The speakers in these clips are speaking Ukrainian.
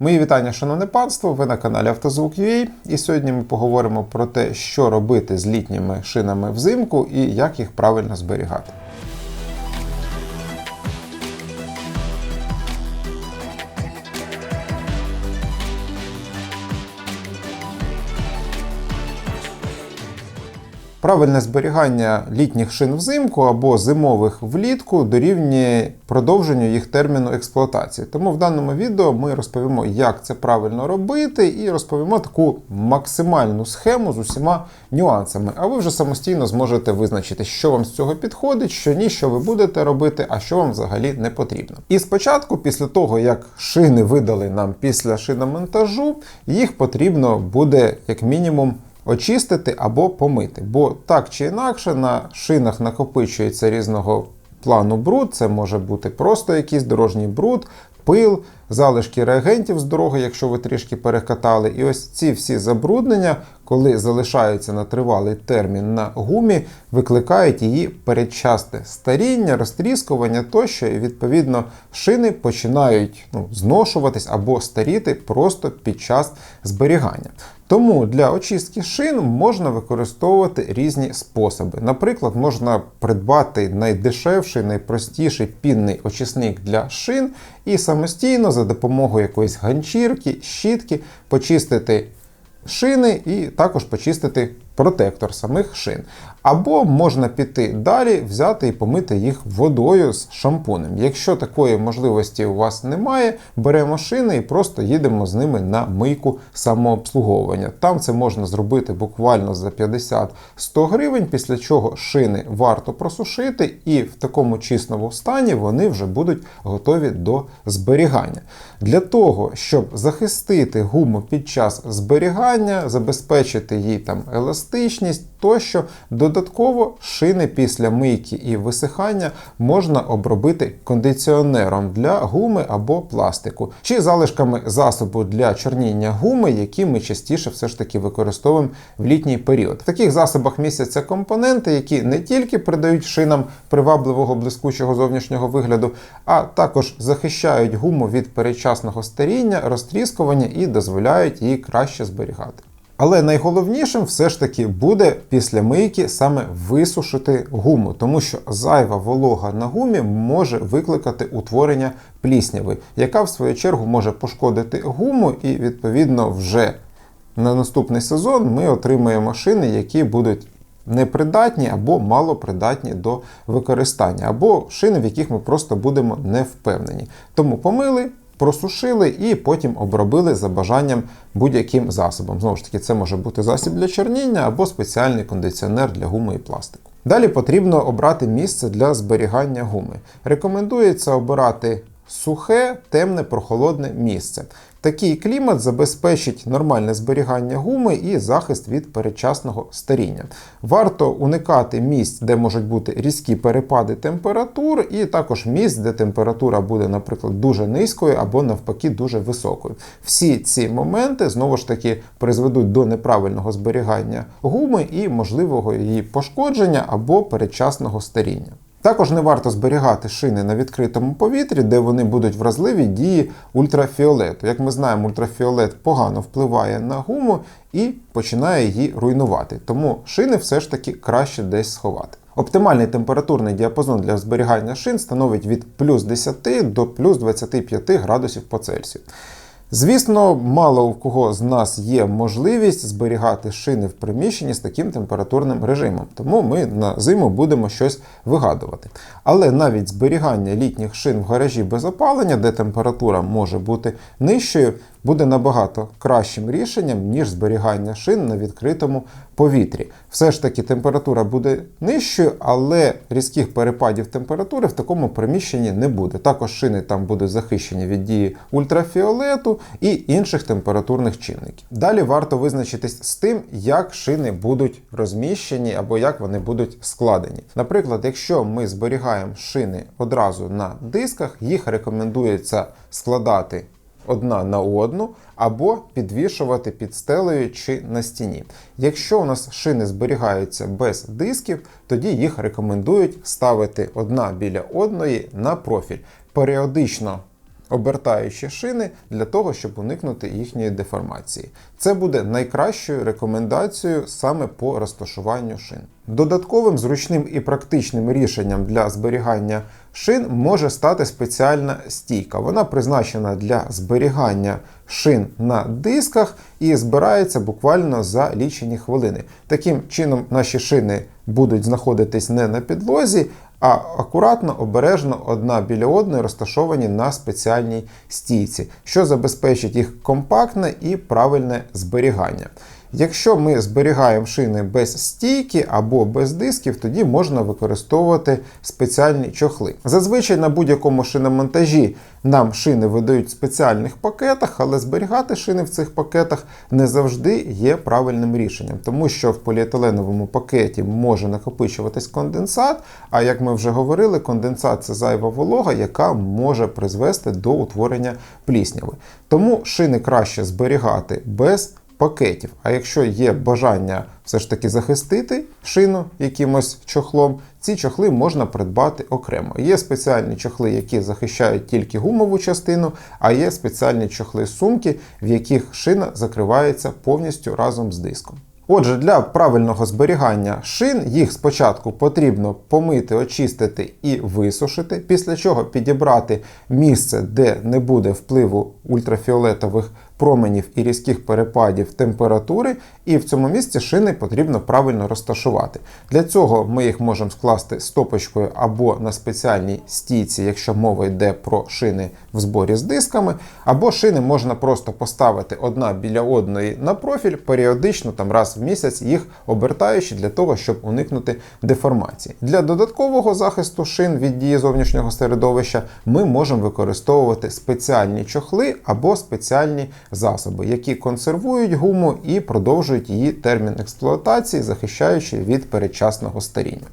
Мої вітання, шановне панство. Ви на каналі Автозвук.ua і сьогодні ми поговоримо про те, що робити з літніми шинами взимку і як їх правильно зберігати. Правильне зберігання літніх шин взимку або зимових влітку дорівнює продовженню їх терміну експлуатації. Тому в даному відео ми розповімо, як це правильно робити, і розповімо таку максимальну схему з усіма нюансами. А ви вже самостійно зможете визначити, що вам з цього підходить, що ні, що ви будете робити, а що вам взагалі не потрібно. І спочатку, після того як шини видали нам після шиномонтажу, їх потрібно буде як мінімум очистити або помити. Бо так чи інакше на шинах накопичується різного плану бруд. Це може бути просто якийсь дорожній бруд, пил, залишки реагентів з дороги, якщо ви трішки перекатали. І ось ці всі забруднення, коли залишаються на тривалий термін на гумі, викликають її передчасне старіння, розтріскування тощо, і відповідно шини починають ну, зношуватись або старіти просто під час зберігання. Тому для очистки шин можна використовувати різні способи. Наприклад, можна придбати найдешевший, найпростіший пінний очисник для шин і самостійно за допомогою якоїсь ганчірки, щітки почистити шини і також почистити протектор самих шин. Або можна піти далі, взяти і помити їх водою з шампунем. Якщо такої можливості у вас немає, беремо шини і просто їдемо з ними на мийку самообслуговування. Там це можна зробити буквально за 50-100 гривень, після чого шини варто просушити, і в такому чисному стані вони вже будуть готові до зберігання. Для того, щоб захистити гуму під час зберігання, забезпечити їй там еластичність тощо, додатково шини після мийки і висихання можна обробити кондиціонером для гуми або пластику, чи залишками засобу для чорніння гуми, які ми частіше все ж таки використовуємо в літній період. В таких засобах містяться компоненти, які не тільки придають шинам привабливого блискучого зовнішнього вигляду, а також захищають гуму від передчасного старіння, розтріскування і дозволяють її краще зберігати. Але найголовнішим все ж таки буде після мийки саме висушити гуму, тому що зайва волога на гумі може викликати утворення плісняви, яка в свою чергу може пошкодити гуму, і відповідно вже на наступний сезон ми отримаємо шини, які будуть непридатні або малопридатні до використання, або шини, в яких ми просто будемо не впевнені. Тому помили. Просушили і потім обробили за бажанням будь-яким засобом. Знову ж таки, це може бути засіб для чорніння або спеціальний кондиціонер для гуми і пластику. Далі потрібно обрати місце для зберігання гуми. Рекомендується обирати сухе, темне, прохолодне місце. Такий клімат забезпечить нормальне зберігання гуми і захист від передчасного старіння. Варто уникати місць, де можуть бути різкі перепади температур, і також місць, де температура буде, наприклад, дуже низькою або навпаки дуже високою. Всі ці моменти знову ж таки призведуть до неправильного зберігання гуми і можливого її пошкодження або передчасного старіння. Також не варто зберігати шини на відкритому повітрі, де вони будуть вразливі дії ультрафіолету. Як ми знаємо, ультрафіолет погано впливає на гуму і починає її руйнувати. Тому шини все ж таки краще десь сховати. Оптимальний температурний діапазон для зберігання шин становить від плюс 10 до плюс 25 градусів по Цельсію. Звісно, мало у кого з нас є можливість зберігати шини в приміщенні з таким температурним режимом, тому ми на зиму будемо щось вигадувати. Але навіть зберігання літніх шин в гаражі без опалення, де температура може бути нижчою, буде набагато кращим рішенням, ніж зберігання шин на відкритому повітрі. Все ж таки температура буде нижчою, але різких перепадів температури в такому приміщенні не буде. Також шини там будуть захищені від дії ультрафіолету і інших температурних чинників. Далі варто визначитись з тим, як шини будуть розміщені або як вони будуть складені. Наприклад, якщо ми зберігаємо шини одразу на дисках, їх рекомендується складати одна на одну, або підвішувати під стелею чи на стіні. Якщо у нас шини зберігаються без дисків, тоді їх рекомендують ставити одна біля одної на профіль. Періодично обертаючи шини для того, щоб уникнути їхньої деформації. Це буде найкращою рекомендацією саме по розташуванню шин. Додатковим зручним і практичним рішенням для зберігання шин може стати спеціальна стійка. Вона призначена для зберігання шин на дисках і збирається буквально за лічені хвилини. Таким чином, наші шини будуть знаходитись не на підлозі, а акуратно, обережно одна біля одної розташовані на спеціальній стійці, що забезпечить їх компактне і правильне зберігання. Якщо ми зберігаємо шини без стійки або без дисків, тоді можна використовувати спеціальні чохли. Зазвичай на будь-якому шиномонтажі нам шини видають в спеціальних пакетах, але зберігати шини в цих пакетах не завжди є правильним рішенням, тому що в поліетиленовому пакеті може накопичуватись конденсат. А як ми вже говорили, конденсат це зайва волога, яка може призвести до утворення плісняви. Тому шини краще зберігати без пакетів. А якщо є бажання все ж таки захистити шину якимось чохлом, ці чохли можна придбати окремо. Є спеціальні чохли, які захищають тільки гумову частину, а є спеціальні чохли сумки, в яких шина закривається повністю разом з диском. Отже, для правильного зберігання шин їх спочатку потрібно помити, очистити і висушити, після чого підібрати місце, де не буде впливу ультрафіолетових променів і різких перепадів температури, і в цьому місці шини потрібно правильно розташувати. Для цього ми їх можемо скласти стопочкою або на спеціальній стійці, якщо мова йде про шини в зборі з дисками, або шини можна просто поставити одна біля одної на профіль, періодично там раз в місяць їх обертаючи для того, щоб уникнути деформації. Для додаткового захисту шин від дії зовнішнього середовища ми можемо використовувати спеціальні чохли або спеціальні засоби, які консервують гуму і продовжують її термін експлуатації, захищаючи від передчасного старіння.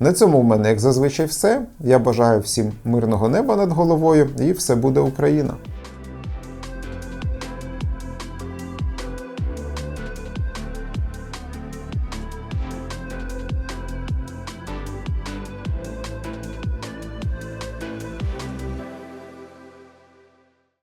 На цьому в мене, як зазвичай, все. Я бажаю всім мирного неба над головою, і все буде Україна!